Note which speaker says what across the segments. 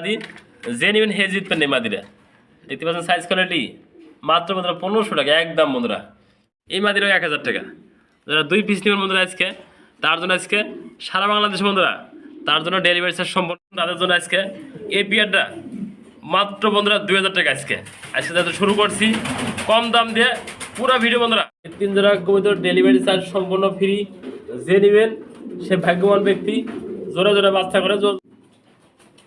Speaker 1: মাদি genuine hedge জিতবেন এই মাদিরা। দেখতে পাচ্ছেন সাইজ কোয়ালিটি মাত্র বন্ধুরা পনেরোশো টাকা, একদম বন্ধুরা। এই মাদিরও এক হাজার টাকা। যারা দুই পিস নেবেন বন্ধুরা আজকে, তার জন্য আজকে সারা বাংলাদেশ বন্ধুরা, তার জন্য ডেলিভারি চার্জ সম্পূর্ণ তাদের জন্য আজকে এই পিয়ারটা মাত্র বন্ধুরা দুই হাজার টাকা আজকে। আজকে যাতে শুরু করছি, কম দাম দিয়ে পুরো ভিডিও বন্ধুরা। তিন জোড়া কবিতর ডেলিভারি চার্জ সম্পূর্ণ ফ্রি যে নেবেন সে ভাগ্যবান ব্যক্তি, জোরে জোরে বাচ্চা করে জো-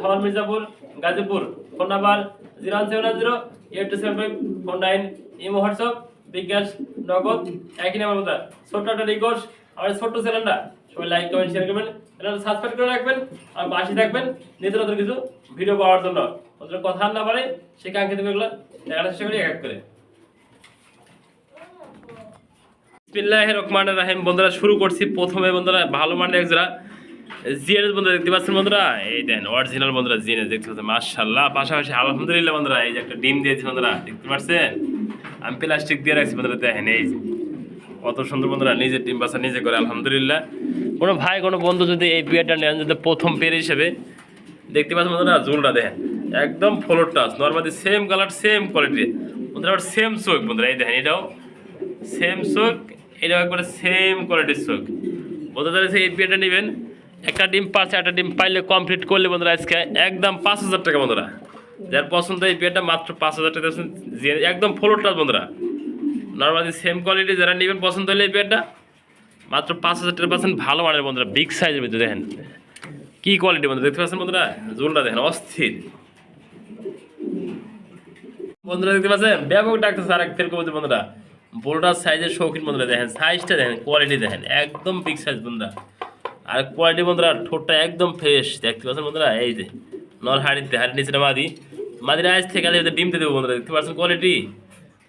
Speaker 1: Dhawan Mirzapur, Gazipur phone number zero one seven zero eight two seven four nine imo, WhatsApp, bKash, Nagad, একই নাম্বার মতো ছোট্ট একটা রিকোয়েস্ট আমার ছোট্ট চ্যানেলটা, সবাই লাইক কমেন্ট শেয়ার করবেন। চ্যানেল সাবস্ক্রাইব করে রাখবেন, আর পাশে থাকবেন নিত্য নতুন কিছু ভিডিও পাওয়ার জন্য। ওদের কথা না পারে সে কাঙ্ক্ষিত এগুলো দেখার চেষ্টা করি এক এক করে। বিসমিল্লাহ রহমান রাহিম। বন্ধুরা, শুরু করছি প্রথমে। বন্ধুরা, ভালো মানের এক জোড়া জিএনএস বন্ধুরা দেখতে পাচ্ছেন বন্ধুরা? এই দেন অরিজিনাল বন্ধুরা জিএনএস দেখতে পাচ্ছেন মার্শাল্লাহ পাশাপাশি আলহামদুলিল্লাহ বন্ধুরা, এই যে একটা ডিম দিয়েছি বন্ধুরা, দেখতে পাচ্ছেন? আমি প্লাস্টিক দিয়ে রাখছি বন্ধুরা, দেখেন, এই। কত সুন্দর বন্ধুরা নিজে ডিম বাসা নিজে করে, আলহামদুলিল্লাহ। কোনো ভাই, কোনো বন্ধু যদি এই বিয়েটা নেন, যদি প্রথম পের হিসেবে, দেখতে পাচ্ছেন বন্ধুরা জুলটা দেখেন, একদম floor touch normally same colour same quality বন্ধুরা, আবার সেম চোখ বন্ধুরা, এই দেখেন, এটাও সেম চোখ এটাও একবারে সেম কোয়ালিটির চোখ বন্ধুরা এই বিয়েটা নেবেন একটা ডিম পাঁচে একটা ডিম পাইলে কমপ্লিট করলে বন্ধুরা আজকে একদম পাঁচ হাজার টাকা বন্ধুরা। যার পছন্দ এই বিয়েটা মাত্র পাঁচ হাজার টাকা একদম ফ্লোর টাচ বন্ধুরা। নর্মালি সেম কোয়ালিটি যারা নেবেন, পছন্দ হলে এই বিয়েটা মাত্র পাঁচ হাজার টাকা পাচ্ছেন। ভালো মানের বন্ধুরা বিগ সাইজের ভিতরে দেখেন। কি কোয়ালিটি বন্ধুরা, দেখতে পাচ্ছেন বন্ধুরা? জোলটা দেখেন, অস্থির। বন্ধুরা, দেখতে পাচ্ছেন? ব্যাপক ডাক্তার স্যার এক ফের বন্ধুরা। বোল্ডার সাইজের শৌখিন বন্ধুরা দেখেন সাইজটা দেখেন কোয়ালিটি দেখেন, একদম বিগ সাইজ বন্ধুরা। আর কোয়ালিটি বন্ধুরা, ঠোঁটটা একদম ফ্রেশ দেখতে পাচ্ছেন বন্ধুরা? এই যে নর হাড়িতে হাড়ি নিচে মাদি। মাদির আজ থেকে আজ ডিম দিয়ে দেবো বন্ধুরা, দেখতে পাচ্ছেন কোয়ালিটি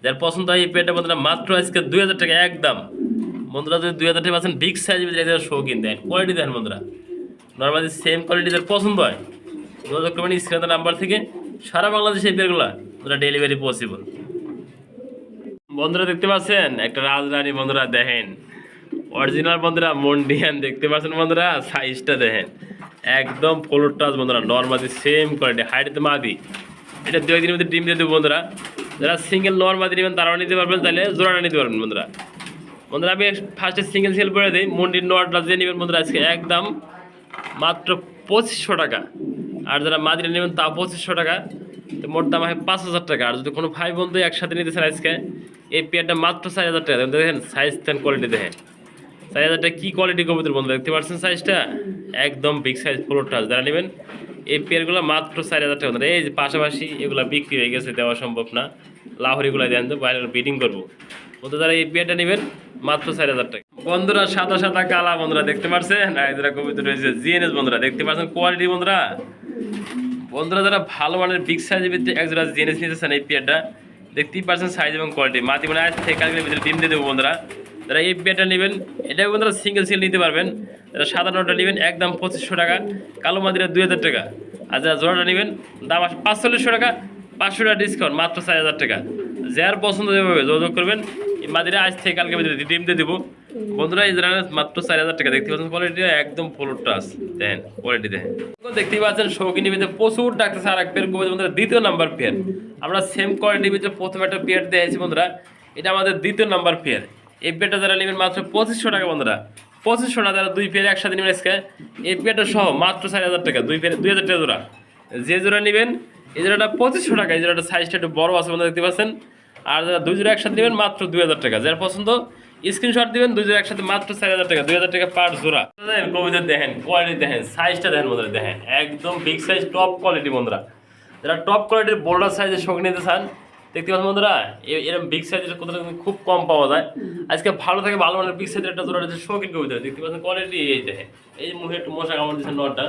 Speaker 1: যার পছন্দ হয় এই পেটটা বন্ধুরা, মাত্র আজকে দুই হাজার টাকা, একদম। বন্ধুরা, যদি দুই হাজার টাকা বিগ সাইজের ভিতরে শৌখিন দেন কোয়ালিটি দেন বন্ধুরা। নর্মালি সেম কোয়ালিটি যার পছন্দ হয়। যোগাযোগ করবেন স্ক্রিনের নাম্বার থেকে। সারা বাংলাদেশে এই পেয়ারগুলো ওরা ডেলিভারি পসিবল বন্ধুরা, দেখতে পাচ্ছেন? একটা রাজরানী বন্ধুরা, দেখেন। অরিজিনাল বন্ধুরা মন্ডিয়ান দেখতে পাচ্ছেন বন্ধুরা? সাইজটা দেখেন। একদম ফলোর টাচ বন্ধুরা নর্মালি সেম কোয়ালিটি হাইটে মাদি। এটা দু একদিনের মধ্যে ডিম দিয়ে দেবো বন্ধুরা। যারা সিঙ্গেল নর্মাদি নেবেন, তারাও নিতে পারবেন, তাহলে জোড়াটা নিতে পারবেন বন্ধুরা। বন্ধুরা, আমি ফার্স্টে সিঙ্গেল সেল করে দিই মন্ডির নটটা যে নেবেন বন্ধুরা, আজকে একদম মাত্র পঁচিশশো টাকা। আর যারা মাদিরা নেবেন তা পঁচিশশো টাকা। তো মোট দাম হয় পাঁচ হাজার টাকা। আর যদি কোনো ভাই বন্ধু একসাথে নিতে চান আজকে, এই পেয়ারটা মাত্র চার হাজার টাকা। দেখেন সাইজ দেন কোয়ালিটি দেখেন। হাজার টাকা কী কোয়ালিটি কবিতর বন্ধু, দেখতে পাচ্ছেন সাইজটা একদম বিগ সাইজ ফ্লোর টাচ যারা নেবেন, এই পেয়ারগুলো মাত্র চার হাজার টাকা। বন্ধুরা। এই যে পাশাপাশি এগুলো বিক্রি হয়ে গেছে, দেওয়া সম্ভব না। লাহরিগুলো দেন, তো বাইরে বিডিং করব। বন্ধু, যারা এই পেয়ারটা নেবেন, মাত্র চার হাজার টাকা। বন্ধুরা, সাদা সাদা, কালা বন্ধুরা, দেখতে পাচ্ছেন? আর কবিতা রয়েছে জিএনএস বন্ধুরা, দেখতে পাচ্ছেন কোয়ালিটি বন্ধুরা? বন্ধুরা, যারা ভালো মানের বিগ সাইজের ভিতরে এক জোড়া জিনিস নিতেছেন এই পেয়ারটা দেখতেই পাচ্ছেন সাইজ এবং কোয়ালিটি মাটি মানে আজ থেকে কালকের ভিতরে ডিম দিয়ে দেবো বন্ধুরা। যারা এই পেয়ারটা নেবেন, এটাও বন্ধুরা সিঙ্গেল সিঙ্গেল নিতে পারবেন। যারা নোটটা নেবেন, একদম পঁচিশশো টাকা, কালো মাদিরা দুই হাজার টাকা। আর যারা জোড়াটা নেবেন, দাম আসে পাঁচচল্লিশশো টাকা পাঁচশো টাকা ডিসকাউন্ট মাত্র চার হাজার টাকা। যার পছন্দ যেভাবে যোগাযোগ করবেন, এই মাদিরা আজ থেকে কালকে ভিতরে ডিম দিয়ে দেবো। বন্ধুরা, এই মাত্র চার হাজার টাকা। দেখতে পাচ্ছেন কোয়ালিটি একদম ফুল টাচ দেন কোয়ালিটি দেখেন দেখতেই পাচ্ছেন শৌখিনী ভিতরে প্রচুর ডাক্তার স্যার এক পেয়ার কমেছে বন্ধুরা, দ্বিতীয় নাম্বার পেয়ার আমরা সেম কোয়ালিটির ভিতরে প্রথম একটা পেয়ার দিয়েছি বন্ধুরা। এটা আমাদের দ্বিতীয় নাম্বার পেয়ার পেয়ারটা যারা নেবেন মাত্র পঁচিশশো টাকা বন্ধুরা। পঁচিশশো না, যারা দুই পেয়ার একসাথে নেবেন আজকে পেয়ারটা সহ মাত্র চার হাজার টাকা, দুই পেয়ার দুই হাজার টাকা জোড়া। যে জোড়া নেবেন, এই জোড়াটা পঁচিশশো টাকা, এই জোড়াটা সাইজটা একটু বড় আছে বন্ধুরা, দেখতে পাচ্ছেন। আর যারা দুই জোড়া একসাথে নেবেন, মাত্র দুই হাজার টাকা। যার পছন্দ স্ক্রিনশট দিবেন, দুই জোড়া একসাথে মাত্র চার হাজার টাকা, দুই হাজার টাকা পার জোড়া। কবিতা দেখেন কোয়ালিটি দেখেন সাইজটা দেখেন বন্ধুরা, দেখেন। একদম বিগ সাইজ টপ কোয়ালিটি বন্ধুরা। যারা টপ কোয়ালিটির বোল্ডার সাইজের শখ নিতে চান দেখতে পাচ্ছেন বন্ধুরা এরকম বিগ সাইজের কোথাও কিন্তু খুব কম পাওয়া যায়। আজকে ভালো থাকে ভালো মানের বিগ সাইজের একটা জোড়া আছে শৌখিন কবিতা দেখতে পাচ্ছেন কোয়ালিটি এই দেখেন এই মুখে একটু মশা কামড় দিচ্ছে নটটা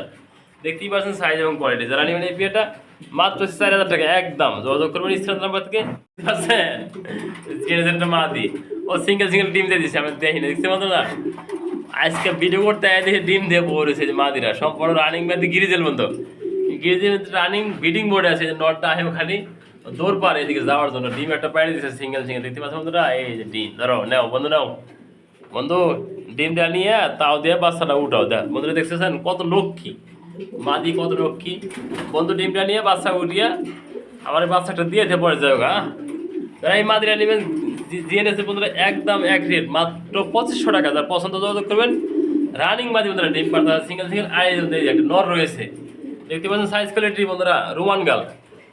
Speaker 1: দেখতেই পাচ্ছেন সাইজ এবং কোয়ালিটি যারা নেবেন এই পেয়ারটা মাত্র চার হাজার টাকা একদম। যোগাযোগ করবেন স্ক্রিন নাম্বার থেকে পাচ্ছেন? মা দি ও সিঙ্গেল সিঙ্গেল ডিম দিয়ে দিচ্ছে আমি দেখি না দেখতে পাচ্ছ না? আজকে ভিডিও করতে আয় দেখে ডিম দিয়ে পড়েছে যে মাদিরা। সম্পূর্ণ রানিং ম্যাদি গিরিজেল বন্ধু গিরিজেল রানিং বিডিং বোর্ডে আছে যে নটটা আছে ওখানে। দৌড় পারে এদিকে যাওয়ার জন্য। ডিম একটা পাড়ে দিচ্ছে সিঙ্গেল সিঙ্গেল। দেখতে পাচ্ছ বন্ধুরা? এই যে ডিম। ধরো, নাও, বন্ধু নাও। বন্ধু, ডিম দেওয়া নিয়ে তাও দিয়ে, বাচ্চাটা উঠাও, দেখ। বন্ধুরা, দেখতেছেন? কত লক্ষ্মী। মাদি কত লক্ষ্মী। বন্ধু ডিমটা নিয়ে বাচ্চা উঠিয়ে আমার বাচ্চাটা দিয়ে দিয়ে পড়ে যাও যারা এই মাদিরা নেবেন জিএনএস বন্ধুরা, একদম এক রেট, মাত্র পঁচিশশো টাকা। যার পছন্দ যোগাযোগ করবেন। রানিং মাদি বন্ধুরা, ডিম পাতা সিঙ্গেল সিঙ্গেল আই একটা নর রয়েছে। দেখতে পাচ্ছেন সাইজ কোয়ালিটি বন্ধুরা, রোমান গাল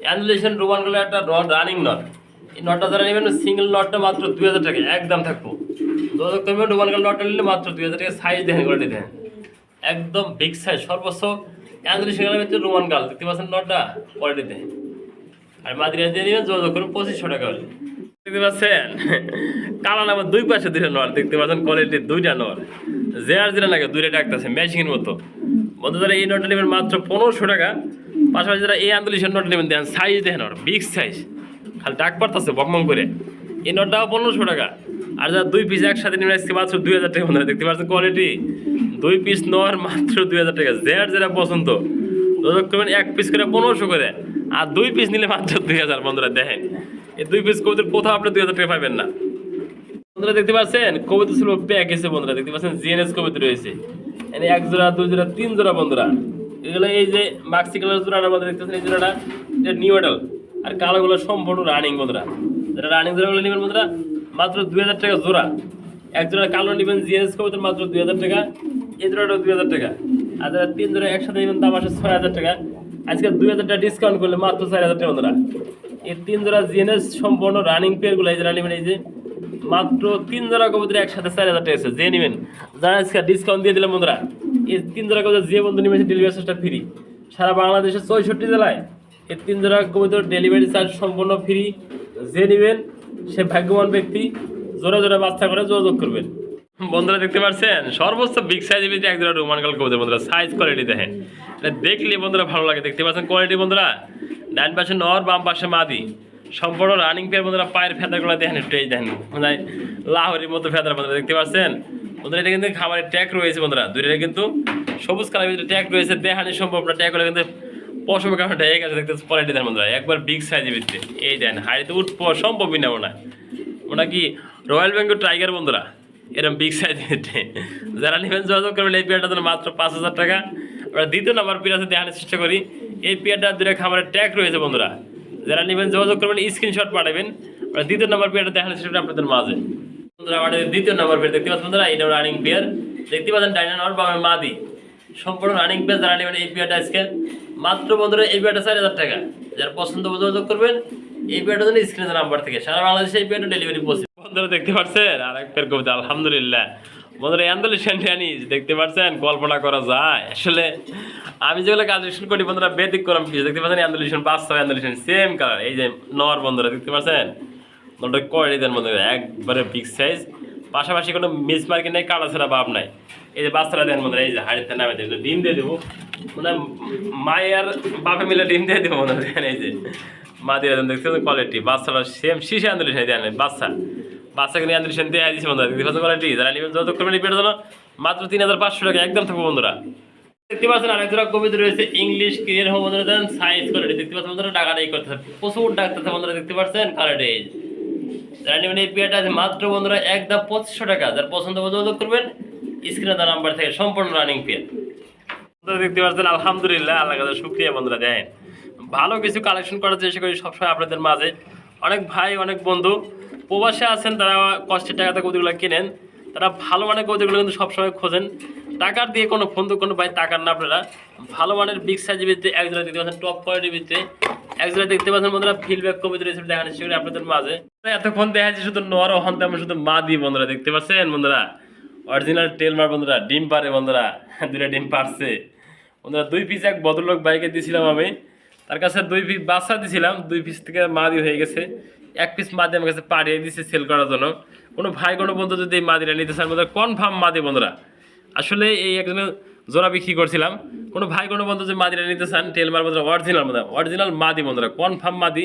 Speaker 1: অ্যান্ডুলেশন রোমান গালের একটা নট রানিং নট এই নটটা যারা নেবেন সিঙ্গেল নটটা মাত্র দুই হাজার টাকা, একদম থাকব। যোগাযোগ করবেন রোমান গাল নটটা নিলে মাত্র দুই হাজার টাকা সাইজ দেখেন কোয়ালিটি দেখেন। একদম বিগ সাইজ সর্বোচ্চ গালের ভিতরে রোমান গাল, দেখতে পাচ্ছেন নটটা কোয়ালিটি দেখেন। আর মাদ্রিয়া দিয়ে নেবেন, যোগাযোগ করুন, পঁচিশশো টাকা হলে। দেখতে পাচ্ছেন? কালার আমার দুই পাশে দুইটা নর দেখতে পাচ্ছেন কোয়ালিটির দুইটা নর যে আর যেটা লাগে, দুইটা ডাকতেছে ম্যাচিংয়ের মতো। বন্ধুরা, এই নটটা নেবেন মাত্র পনেরোশো টাকা। পাশাপাশি যারা এই আন্দোলিশন নট নেবেন, দেখেন সাইজ দেখেন ওর বিগ সাইজ খালি ডাক পারতেছে বকমং করে। এই নটটাও পনেরোশো টাকা। আর যারা দুই পিস একসাথে নেবেন, আজকে মাত্র দুই হাজার টাকা বন্ধুরা, দেখতে পাচ্ছেন কোয়ালিটি দুই পিস নর মাত্র দুই হাজার টাকা যে আর যেটা পছন্দ। যোগাযোগ এক পিস করে পনেরোশো করে। আর দুই পিস নিলে মাত্র দুই হাজার, বন্ধুরা, দেখেন। এই দুই পিস কবিতার কোথাও আপনি দুই হাজার টাকা পাবেন না। বন্ধুরা, দেখতে পাচ্ছেন কবিতা ছিল প্যাক এসে, বন্ধুরা, দেখতে পাচ্ছেন জিএনএস কবিতা রয়েছে। এক জোড়া, দুই জোড়া, তিন জোড়া, বন্ধুরা। এগুলো এই যে মাক্সি কালার জোড়াটার মধ্যে দেখতেছেন, এই জোড়াটা এটা নিউ মডেল আর কালোগুলো সম্পূর্ণ রানিং বন্ধুরা যারা রানিং জোড়াগুলো নেবেন বন্ধুরা মাত্র দুই হাজার টাকা জোড়া। এক জোড়া কালো নেবেন জিএনএস কবিতার, মাত্র দুই হাজার টাকা। এই জোড়াটাও দুই হাজার টাকা। আর যারা তিন জোড়া একসাথে নেবেন, দাম আসে ছয় হাজার টাকা। আজকে দুই হাজার টাকা ডিসকাউন্ট করলে মাত্র চার হাজার টাকা বন্ধুরা এই তিন জোড়া জিএনএস সম্পূর্ণ রানিং পেয়ারগুলো এই যারা নেবেন, এই যে মাত্র তিন জোড়া কবুতর একসাথে চার হাজার টাকা আছে যে নেবেন, যারা আজকে ডিসকাউন্ট দিয়ে দিলাম বন্ধুরা তিন জোড়া কবুতর যে বন্ধু নেবেন ডেলিভারি চার্জটা ফ্রি সারা বাংলাদেশের চৌষট্টি জেলায় এই তিন জোড়া কবুতর ডেলিভারি চার্জ সম্পূর্ণ ফ্রি যে নেবেন, সে ভাগ্যবান ব্যক্তি। জোরে জোরে বাচ্চা করে যোগাযোগ করবেন। বন্ধুরা, দেখতে পাচ্ছেন? সর্বোচ্চ বিগ সাইজের ভিতরে এক জোড়া রোমান কাল কবুতর বন্ধুরা। সাইজ কোয়ালিটি দেখেন। এটা দেখলে বন্ধুরা ভালো লাগে। দেখতে পাচ্ছেন কোয়ালিটি বন্ধুরা? ডান পাশে নর, বাম পাশে মাদি। সম্পূর্ণ রানিং পেয়ার বন্ধুরা, পায়ের ফেদারগুলো দেখেন এই দেখেন মানে লাহরির মতো ফেদার বন্ধুরা। দেখতে পাচ্ছেন? বন্ধুরা, এটা কিন্তু খাবারের ট্যাগ রয়েছে বন্ধুরা। দুইটা কিন্তু সবুজ কালার ভিতরে ট্যাগ রয়েছে। দেহানি সম্ভব না, ট্যাগ হলে কিন্তু পশম কারণে এক আছে, দেখতে কোয়ালিটি দেন বন্ধুরা। একবার বিগ সাইজের ভিতরে। এই দেন, হাড়িতে উঠ সম্ভবই না ওনা ওটা কি রয়্যাল বেঙ্গল টাইগার বন্ধুরা? এরকম বিগ সাইজ যারা নেবেন যোগাযোগ করবেন, এই পেয়ারটা জন্য মাত্র পাঁচ হাজার টাকা। আমরা দ্বিতীয় নাম্বার পেয়ার আছে, দেখানোর চেষ্টা করি। এই পেয়ারটা দুটো খাবারের ট্যাগ রয়েছে বন্ধুরা। যারা নেবেন যোগাযোগ করবেন স্ক্রিনশট পাঠাবেন। দ্বিতীয় নাম্বার পেয়ারটা দেখানোর চেষ্টা করি আপনাদের মাঝে। দ্বিতীয় দেখতে পাচ্ছেন বন্ধুরা এটা রানিং পেয়ার দেখতে পাচ্ছেন বা মাদি। সম্পূর্ণ রানিং পেয়ার যারা নেবেন এই পেয়ারটা আজকে। মাত্র বন্ধুরা, এই পেয়ারটা চার হাজার টাকা। যারা পছন্দ যোগাযোগ করবেন, এই পেয়ারটা জন্য স্ক্রিনের নাম্বার থেকে। সারা বাংলাদেশে এই পেয়ারটা ডেলিভারি পৌঁছে বন্ধুরা, দেখতে পাচ্ছেন? আর এক পেয়ার কবিতা, আলহামদুলিল্লাহ। বন্ধুরা টেনিস দেখতে পাচ্ছেন? কল্পনা করা যায়। আসলে, আমি যেগুলো কালেকশন করি বন্ধুরা, বেদিক করাম দেখতে পাচ্ছেন? অ্যান্ডোলেশন সেম কালার এই যে নর বন্ধুরা, দেখতে পাচ্ছেন? বন্ধুরা কোয়ালিটি দেন বন্ধুরা একবারে বিগ সাইজ পাশাপাশি কোনো মিস মার্কি নেই কাটা ছাড়া বাপ নাই। এই যে বাচ্চারা দেন বন্ধুরা, এই যে হাড়িতে নামে দেবে ডিম দিয়ে দেবো। মানে মায়ের বাপে মিলে ডিম দিয়ে দেবো বন্ধুরা দেখেন এই যে। মা দিয়ে দেন দেখতে কোয়ালিটি বাচ্চারা সেম শিশে অ্যান্ডোলেশন দেন বাচ্চা। বাচ্চাকে নিয়ে আন্দোলন দিয়ে দিচ্ছে বন্ধুরা, দেখতে পাচ্ছেন কোয়ালিটি যারা নিবেন যত করবেন পেটের মাত্র তিন হাজার পাঁচশো টাকা একদম থাকব বন্ধুরা। দেখতে পাচ্ছেন আরেক জোড়া কবিতা রয়েছে ইংলিশ ক্লিয়ার হোম বন্ধুরা, দেন সাইজ কোয়ালিটি দেখতে পাচ্ছেন বন্ধুরা ডাকাটাই করতেছে, প্রচুর ডাক্তার বন্ধুরা, দেখতে পাচ্ছেন কোয়ালিটি যারা নেবেন এই আছে মাত্র বন্ধুরা একদম পঁচিশশো টাকা। যার পছন্দ যোগাযোগ করবেন, স্ক্রিনে তার নাম্বার থেকে সম্পূর্ণ রানিং পেয়ার। দেখতে পাচ্ছেন, আলহামদুলিল্লাহ আল্লাহ কাছে শুক্রিয়া বন্ধুরা, দেখেন। ভালো কিছু কালেকশন করার চেষ্টা করি সবসময় আপনাদের মাঝে। অনেক ভাই, অনেক বন্ধু, প্রবাসে আছেন, তারা কষ্টের টাকাতে কৌতুকগুলো কেনেন। তারা ভালো মানের কৌতুকগুলো কিন্তু সবসময় খোঁজেন। টাকার দিয়ে কোনো বন্ধু কোনো ভাই টাকার না আপনারা। ভালো মানের বিগ সাইজের ভিতরে একজোড়া দেখতে পাচ্ছেন টপ কোয়ালিটির ভিতরে। একজোড়া দেখতে পাচ্ছেন বন্ধুরা ফিডব্যাক কবিতা রেসিপি দেখানো চেষ্টা করি আপনাদের মাঝে। এতক্ষণ দেখা যাচ্ছে শুধু নর ওখান থেকে আমরা শুধু মা দিই বন্ধুরা, দেখতে পাচ্ছেন বন্ধুরা? অরিজিনাল টেলমার বন্ধুরা, ডিম পারে বন্ধুরা দুটা ডিম পারছে বন্ধুরা, দুই পিস এক ভদ্রলোক বাইকে দিয়েছিলাম আমি। তার কাছে দুই পিস বাচ্চা দিয়েছিলাম দুই পিস থেকে মাদি হয়ে গেছে। এক পিস মাদি আমার কাছে পাঠিয়ে দিয়েছে সেল করার জন্য। কোনো ভাই কোনো বন্ধু যদি এই মাদিটা নিতে চান, বন্ধুরা কনফার্ম মাদি বন্ধুরা। আসলে এই একজনের জোড়া বিক্রি করছিলাম। কোনো ভাই, কোনো বন্ধু যে মাদিরা নিতে চান টেলমার বন্ধুরা অরিজিনাল বন্ধুরা অরিজিনাল মাদি বন্ধুরা কনফার্ম মাদি।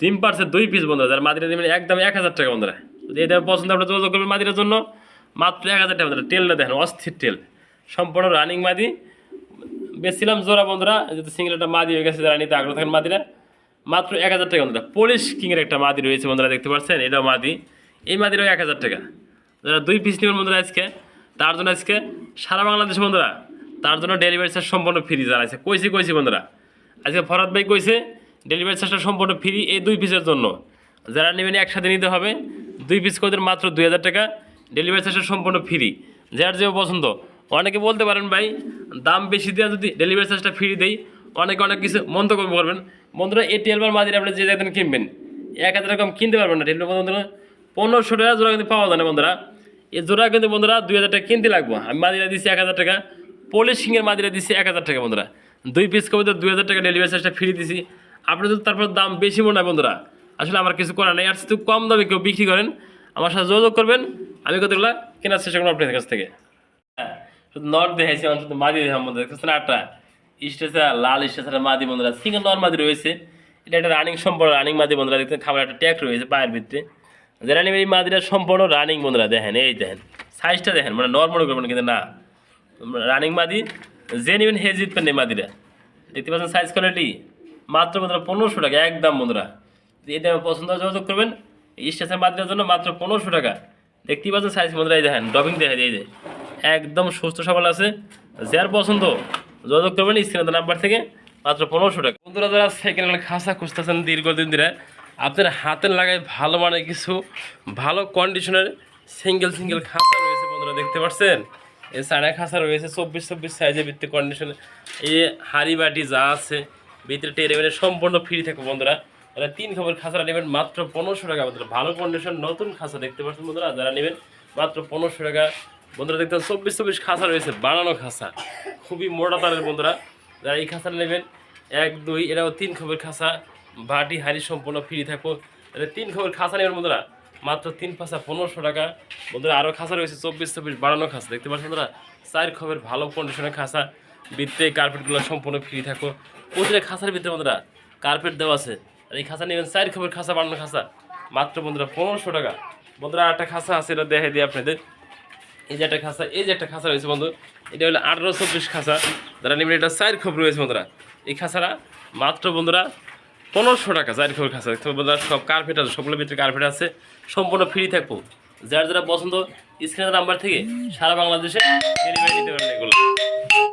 Speaker 1: তিন পার্সেন্ট দুই পিস বন্ধুরা, যারা মাদিরা নেবেন একদম এক হাজার টাকা বন্ধুরা। যদি এটা পছন্দ আপনার যোগাযোগ করবেন মাদিরার জন্য, মাত্র এক হাজার টাকা বন্ধুরা। টেলটা দেখেন, অস্থির টেল সম্পূর্ণ রানিং মাদি। বেচছিলাম জোড়া বন্ধুরা যেহেতু সিঙ্গেলটা মাদি হয়ে গেছে, যারা নিতে আগ্রহ থাকেন মাদিরা, মাত্র এক হাজার টাকা বন্ধুরা। পুলিশ কিংয়ের একটা মাদি রয়েছে বন্ধুরা, দেখতে পাচ্ছেন, এটাও মাদি। এই মাদিরও এক হাজার টাকা। যারা দুই পিস নেবেন বন্ধুরা আজকে তার জন্য আজকে সারা বাংলাদেশ বন্ধুরা, তার জন্য ডেলিভারি চার্জ সম্পূর্ণ ফ্রি জানাইছে কইছি কইছি বন্ধুরা, আজকে ফরাদ ভাই কইছে ডেলিভারি চার্জটা সম্পূর্ণ ফ্রি এই দুই পিসের জন্য। যারা নেবেন একসাথে নিতে হবে, দুই পিস করে মাত্র দুই হাজার টাকা। ডেলিভারি চার্জটা সম্পূর্ণ ফ্রি যার যে পছন্দ। অনেকে বলতে পারেন ভাই, দাম বেশি দেওয়া যদি ডেলিভারি চার্জটা ফ্রি দেই, অনেকে অনেক কিছু মন্তব্য করবেন। বন্ধুরা, এই টেলবার মাদির আপনি যে যেদিন কিনবেন, এক হাজার রকম কিনতে পারবেন না। টেলবার বন্ধুরা, পনেরোশো টাকা জোড়া কিন্তু পাওয়া যায় না বন্ধুরা। এই জোড়া কিন্তু বন্ধুরা দুই হাজার টাকা কিনতে লাগবো। আমি মাদিরা দিচ্ছি এক হাজার টাকা পলিশিংয়ের মাদিরা দিচ্ছি এক হাজার টাকা বন্ধুরা। দুই পিস কবিতা দুই হাজার টাকা ডেলিভারি চার্জটা ফ্রি দিছি। আপনি যদি তারপর দাম বেশি মনে হয় বন্ধুরা আসলে আমার কিছু করার নেই। আর শুধু কম দামে কেউ বিক্রি করেন আমার সাথে যোগাযোগ করবেন। আমি কতগুলো কেনার চেষ্টা করব আপনাদের কাছ থেকে। হ্যাঁ, শুধু নট দেখাইছি আমার শুধু মাদি দেখার মধ্যে দেখতেছেন আটটা। স্টেসা লাল স্টেসার মাদি বন্ধুরা সিঙ্গেল নর মাদি রয়েছে। এটা একটা রানিং সম্পর্ক রানিং মাদি বন্ধুরা দেখতে খাবার একটা ট্যাগ রয়েছে পায়ের ভিতরে। নেবেন এই মাদিটা সম্পূর্ণ রানিং বন্ধুরা, দেখেন, এই দেখেন সাইজটা দেখেন মানে নর্মাল করবেন কিন্তু না। রানিং মাদি যে নেবেন হে জিতবেন এই মাদিরা। দেখতে পাচ্ছেন সাইজ কোয়ালিটি মাত্র বন্ধুরা পনেরোশো টাকা, একদম বন্ধুরা। এই দামে পছন্দ যোগাযোগ করবেন। স্টেশন মাদিরার জন্য মাত্র পনেরোশো টাকা। দেখতেই পাচ্ছেন সাইজ বন্ধুরা, এই দেখেন ডবিং দেখা যায় এই যে, একদম সুস্থ সবল আছে। যার পছন্দ, যোগাযোগ করবেন স্ক্রিনের নাম্বার থেকে মাত্র পনেরোশো টাকা। বন্ধুরা, যারা সেকেন্ড খাসা খুঁজতেছেন দীর্ঘদিন ধরে আপনার হাতের লাগায় ভালো মানে কিছু ভালো কন্ডিশনের সিঙ্গেল সিঙ্গেল খাঁচা রয়েছে বন্ধুরা, দেখতে পাচ্ছেন? এই সাড়ে খাসা রয়েছে, চব্বিশ চব্বিশ সাইজের ভিত্তি কন্ডিশনে এই হাড়ি বাটি যা আছে, ভিতরে টেরে বেড়ে সম্পূর্ণ ফ্রি থাকবে বন্ধুরা। এটা তিন খবর খাঁচা নেবেন, মাত্র পনেরোশো টাকা বন্ধুরা। ভালো কন্ডিশন নতুন খাঁচা দেখতে পাচ্ছেন বন্ধুরা, যারা নেবেন, মাত্র পনেরোশো টাকা। বন্ধুরা, দেখতে পাচ্ছেন, চব্বিশ চব্বিশ খাঁচা রয়েছে, বানানো খাঁচা। খুবই মোটা তারের বন্ধুরা, যারা এই খাঁচাটা নেবেন, এক, দুই, এটাও তিন খবর খাঁচা। বাটি, হাড়ি সম্পূর্ণ ফ্রি থাকব। এটা তিন খবর খাঁচা নেবেন বন্ধুরা। মাত্র তিন পাঁচা পনেরোশো টাকা। বন্ধুরা আরও খাঁচা রয়েছে, চব্বিশ চব্বিশ বাড়ানো খাঁচা। দেখতে পাচ্ছেন বন্ধুরা, চার খবর ভালো কন্ডিশনের খাঁচা। ভিতরে কার্পেটগুলো সম্পূর্ণ ফ্রি থাকো। প্রতিটা খাঁচার ভিতরে বন্ধুরা কার্পেট দেওয়া আছে। আর এই খাঁচা নেবেন, চার খবর খাঁচা বানানো খাঁচা। মাত্র বন্ধুরা পনেরোশো টাকা। বন্ধুরা আর একটা খাঁচা আছে, এটা দেখে দিই আপনাদের। এই যে একটা খাঁচা, এই যে একটা খাঁচা রয়েছে বন্ধু, এটা হলো আঠারো, চব্বিশ খাঁচা। যারা নেবেন, এটা চার খবর রয়েছে বন্ধুরা। এই খাঁচাটা মাত্র বন্ধুরা পনেরোশো টাকা চার খবর বন্ধুরা সব কার্পেট আছে? সবগুলোর ভিতরে কার্পেট আছে? সম্পূর্ণ ফ্রি থাকব। যার যারা পছন্দ স্ক্রিনের নাম্বার থেকে সারা বাংলাদেশে ডেলিভারি নিতে পারেন এগুলো।